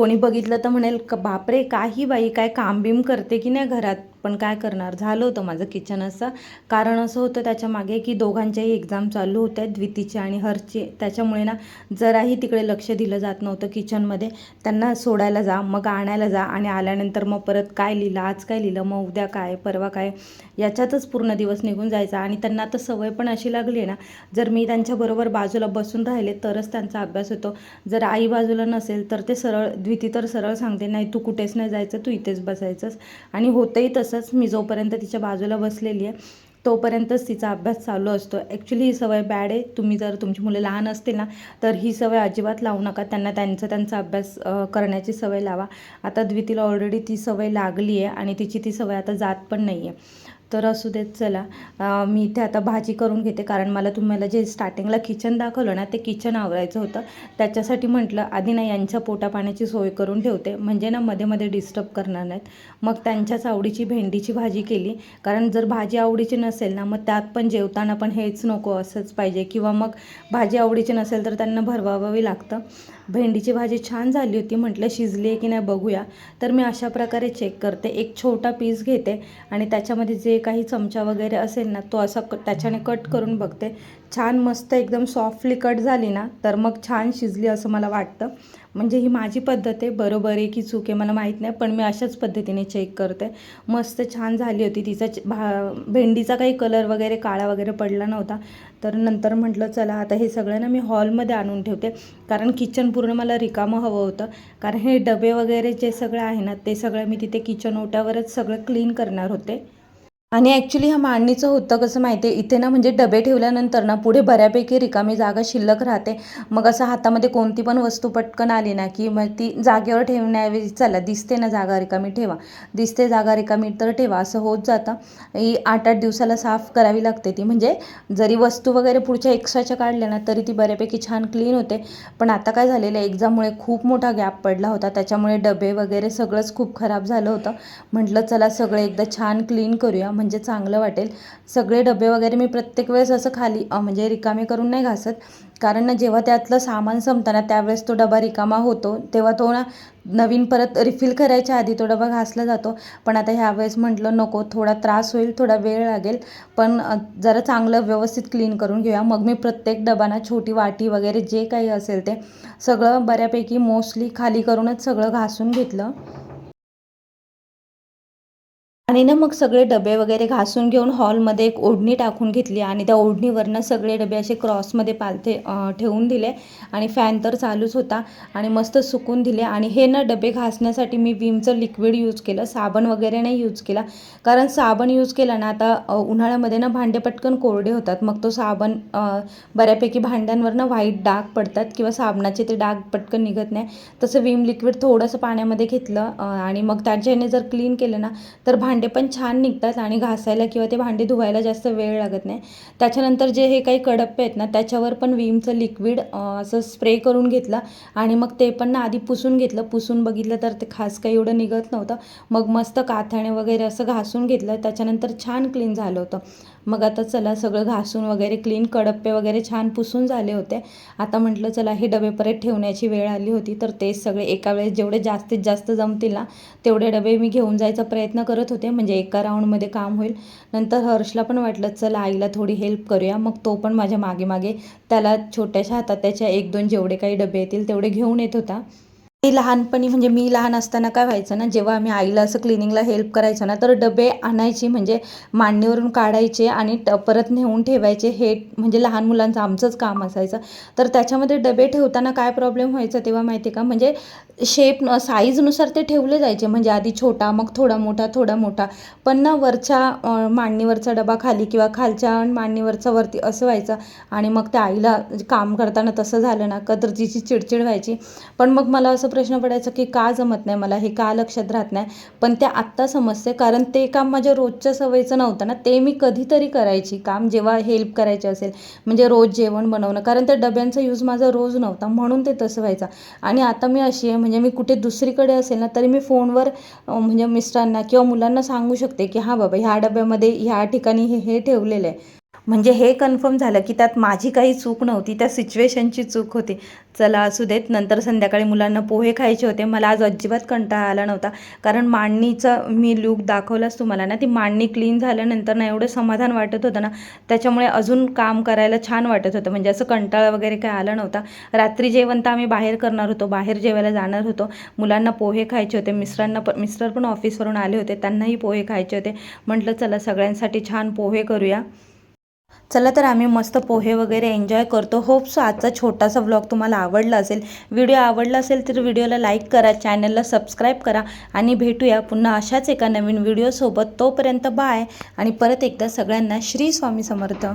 कोणी बघितलं तर म्हणेल क बापरे काही बाई काय काम बिम करते की नाही घरात? पण काय करणार? झालं होतं माझं किचन असं. कारण असं होतं त्याच्यामागे की दोघांच्याही एक्झाम चालू होत्या द्वितीची आणि हरची. त्याच्यामुळे ना जराही तिकडे लक्ष दिलं जात नव्हतं किचनमध्ये त्यांना सोडायला जा मग आणायला जा आणि आल्यानंतर मग परत काय लिहिलं आज काय लिहिलं मग उद्या काय परवा काय? याच्यातच पूर्ण दिवस निघून जायचा आणि त्यांना आता सवय पण अशी लागली आहे ना जर मी त्यांच्याबरोबर बाजूला बसून राहिले तरच त्यांचा अभ्यास होतो. जर आई बाजूला नसेल तर ते सरळ द्विती तर सरळ सांगते नाही तू कुठेच नाही जायचं तू इथेच बसायचंस. आणि होतंही तसंच मी जोपर्यंत तिच्या बाजूला बसलेली आहे तोपर्यंतच तिचा अभ्यास चालू असतो. ॲक्च्युली ही सवय बॅड आहे. तुम्ही जर तुमची मुलं लहान असतील ना तर ही सवय अजिबात लावू नका. त्यांना त्यांचा त्यांचा अभ्यास करण्याची सवय लावा. आता द्वितीला ऑलरेडी ती सवय लागली आहे आणि तिची ती सवय आता जात पण नाही आहे तर असू देत चला. मी इथे आता भाजी करून घेते कारण मला तुम्हाला जे स्टार्टिंगला किचन दाखवलं ना ते किचन आवरायचं होतं. त्याच्यासाठी म्हटलं आधी ना यांच्या पोटापाण्याची सोय करून ठेवते. म्हणजे ना मध्ये मध्ये डिस्टर्ब करणार नाहीत. मग त्यांच्याच आवडीची भेंडीची भाजी केली. कारण जर भाजी आवडीची नसेल ना मग त्यात पण जेवताना पण हेच नको असंच पाहिजे. किंवा मग भाजी आवडीची नसेल तर त्यांना भरवावी लागतं. भेंडीची भाजी छान झाली होती म्हटलं शिजली आहे की नाही बघूया. तर मी अशा प्रकारे चेक करते. एक छोटा पीस घेते आणि त्याच्यामध्ये जे काही चमचा वगैरे असेल ना तो असा क त्याच्याने कट करून बघते. छान मस्त एकदम सॉफ्टली कट झाली ना तर मग छान शिजली असं मला वाटतं. म्हणजे ही माझी पद्धत आहे बरोबर आहे की चूक आहे मला माहीत नाही पण मी अशाच पद्धतीने चेक करते. मस्त छान झाली होती तिचा भा भेंडीचा काही कलर वगैरे काळा वगैरे पडला नव्हता. तर नंतर म्हटलं चला आता हे सगळं ना मी हॉलमध्ये आणून ठेवते. कारण किचन पूर्ण मला रिकामं हवं होतं. कारण हे डबे वगैरे जे सगळं आहे ना ते सगळं मी तिथे किचन ओट्यावरच सगळं क्लीन करणार होते. आणि ॲक्च्युली ह्या मांडणीचं होतं कसं माहिती आहे? इथे ना म्हणजे डबे ठेवल्यानंतर ना पुढे बऱ्यापैकी रिकामी जागा शिल्लक राहते. मग असं हातामध्ये कोणती पण वस्तू पटकन आली ना की मग ती जागेवर ठेवण्याऐवजी चला दिसते ना जागा रिकामी ठेवा. दिसते जागा रिकामी तर ठेवा असं होत जातं. ही आठ आठ दिवसाला साफ करावी लागते ती. म्हणजे जरी वस्तू वगैरे पुढच्या एक्स्ट्राच्या काढल्या ना तरी ती बऱ्यापैकी छान क्लीन होते. पण आता काय झालेलं आहे? एक्झाममुळे खूप मोठा गॅप पडला होता. त्याच्यामुळे डबे वगैरे सगळंच खूप खराब झालं होतं. म्हटलं चला सगळं एकदा छान क्लीन करूया. म्हणजे चांगलं वाटेल. सगळे डबे वगैरे मी प्रत्येक वेळेस असं खाली म्हणजे रिकामे करून नाही घासत. कारण ना जेव्हा त्यातलं सामान संपतं ना त्यावेळेस तो डबा रिकामा होतो तेव्हा तो ना नवीन परत रिफिल करायच्या आधी तो डबा घासला जातो. पण आता ह्यावेळेस म्हटलं नको थोडा त्रास होईल थोडा वेळ लागेल. पण जरा चांगलं व्यवस्थित क्लीन करून घेऊया. मग मी प्रत्येक डबाना छोटी वाटी वगैरे जे काही असेल ते सगळं बऱ्यापैकी मोस्टली खाली करूनच सगळं घासून घेतलं. आणि ना मग सगळे डबे वगैरे घासून घेऊन हॉलमध्ये एक ओढणी टाकून घेतली आणि त्या ओढणीवरनं सगळे डबे असे क्रॉसमध्ये पालथे ठेवून दिले आणि फॅन तर चालूच होता आणि मस्त सुकून दिले. आणि हे ना डबे घासण्यासाठी मी विमचं लिक्विड यूज केलं साबण वगैरे नाही यूज केला. कारण साबण यूज केला ना आता उन्हाळ्यामध्ये ना भांडे पटकन कोरडे होतात. मग तो साबण बऱ्यापैकी भांड्यांवर ना व्हाईट डाग पडतात किंवा साबणाचे ते डाग पटकन निघत नाही. तसं विम लिक्विड थोडंसं पाण्यामध्ये घेतलं आणि मग त्याच्याने जर क्लीन केलं ना तर भांडे भांडे पण छान निघतात आणि घासायला किंवा ते भांडे धुवायला जास्त वेळ लागत नाही. त्याच्यानंतर जे हे काही कडप्पे आहेत ना त्याच्यावर पण विमचं लिक्विड असं स्प्रे करून घेतलं आणि मग ते पण ना आधी पुसून घेतलं. पुसून बघितलं तर ते खास काही एवढं निघत नव्हतं. मग मस्त काथ्याने वगैरे असं घासून घेतलं. त्याच्यानंतर छान क्लीन झालं होतं. मग आता चला सगळं घासून वगैरे क्लीन कडप्पे वगैरे छान पुसून झाले होते. आता म्हटलं चला हे डबे परत ठेवण्याची वेळ आली होती. तर तेच सगळे एका वेळेस जेवढे जास्तीत जास्त जमतील ना तेवढे डबे मी घेऊन जायचा प्रयत्न करत होते. म्हणजे एका राऊंडमध्ये काम होईल. नंतर हर्षला पण वाटलं चला आईला थोडी हेल्प करूया. मग तो पण माझ्या मागे मागे त्याला छोट्याशा हातात त्याच्या एक दोन जेवढे काही डबे येतील तेवढे घेऊन येत होता. मी लहानपणी म्हणजे मी लहान असताना काय व्हायचं ना जेव्हा आम्ही आईला असं क्लिनिंगला हेल्प करायचो ना तर डबे आणायची म्हणजे मांडणीवरून काढायचे आणि ट परत नेऊन ठेवायचे. हे म्हणजे लहान मुलांचं आमचंच काम असायचं. तर त्याच्यामध्ये डबे ठेवताना काय प्रॉब्लेम व्हायचा तेव्हा माहिती आहे का? म्हणजे शेप साईजनुसार ते ठेवले जायचे. म्हणजे आधी छोटा मग थोडा मोठा थोडा मोठा. पण ना वरच्या मांडणीवरचा डबा खाली किंवा खालच्या मांडणीवरचा वरती असं व्हायचं. आणि मग त्या आईला काम करताना तसं झालं ना का तर तिची चिडचिड व्हायची. पण मग मला असं प्रश्न पडायचा की का जमत नाही मला हे का लक्षात राहत नाही. पण ते आत्ता समजते कारण ते काम माझ्या रोजच्या सवयीचं नव्हतं ना ते मी कधीतरी करायची काम जेव्हा हेल्प करायचे असेल. म्हणजे रोज जेवण बनवणं कारण त्या डब्यांचा यूज माझा रोज नव्हता म्हणून ते तसं व्हायचं. आणि आता मी अशी आहे म्हणजे मी कुठे दुसरीकडे असेल ना तरी मी फोनवर म्हणजे मिस्टरांना किंवा मुलांना सांगू शकते की हां बाबा ह्या डब्यामध्ये ह्या ठिकाणी हे हे ठेवलेलं आहे. म्हणजे हे कन्फर्म झालं की त्यात माझी काही चूक नव्हती त्या सिच्युएशनची चूक होती. चला असू देत नंतर संध्याकाळी मुलांना पोहे खायचे होते. मला आज अजिबात कंटाळा आला नव्हता. कारण मांडणीचा मी लूक दाखवलाच तुम्हाला ना ती मांडणी क्लीन झाल्यानंतर ना एवढं समाधान वाटत होतं ना त्याच्यामुळे अजून काम करायला छान वाटत होतं. म्हणजे असं कंटाळा वगैरे काय आला नव्हता. रात्री जेवण तर आम्ही बाहेर करणार होतो. बाहेर जेवायला जाणार होतो. मुलांना पोहे खायचे होते. मिस्टरांना पण मिस्टर पण ऑफिसवरून आले होते. त्यांनाही पोहे खायचे होते. म्हटलं चला सगळ्यांसाठी छान पोहे करूया. चला तर आम्ही मस्त पोहे वगैरे एन्जॉय करतो. होप्स आजचा छोटासा व्लॉग तुम्हाला आवडला असेल. व्हिडिओ आवडला असेल तर व्हिडिओला लाईक करा चॅनलला सबस्क्राईब करा आणि भेटूया पुन्हा अशाच एका नवीन व्हिडिओसोबत तोपर्यंत बाय आणि परत एकदा सगळ्यांना श्री स्वामी समर्थ.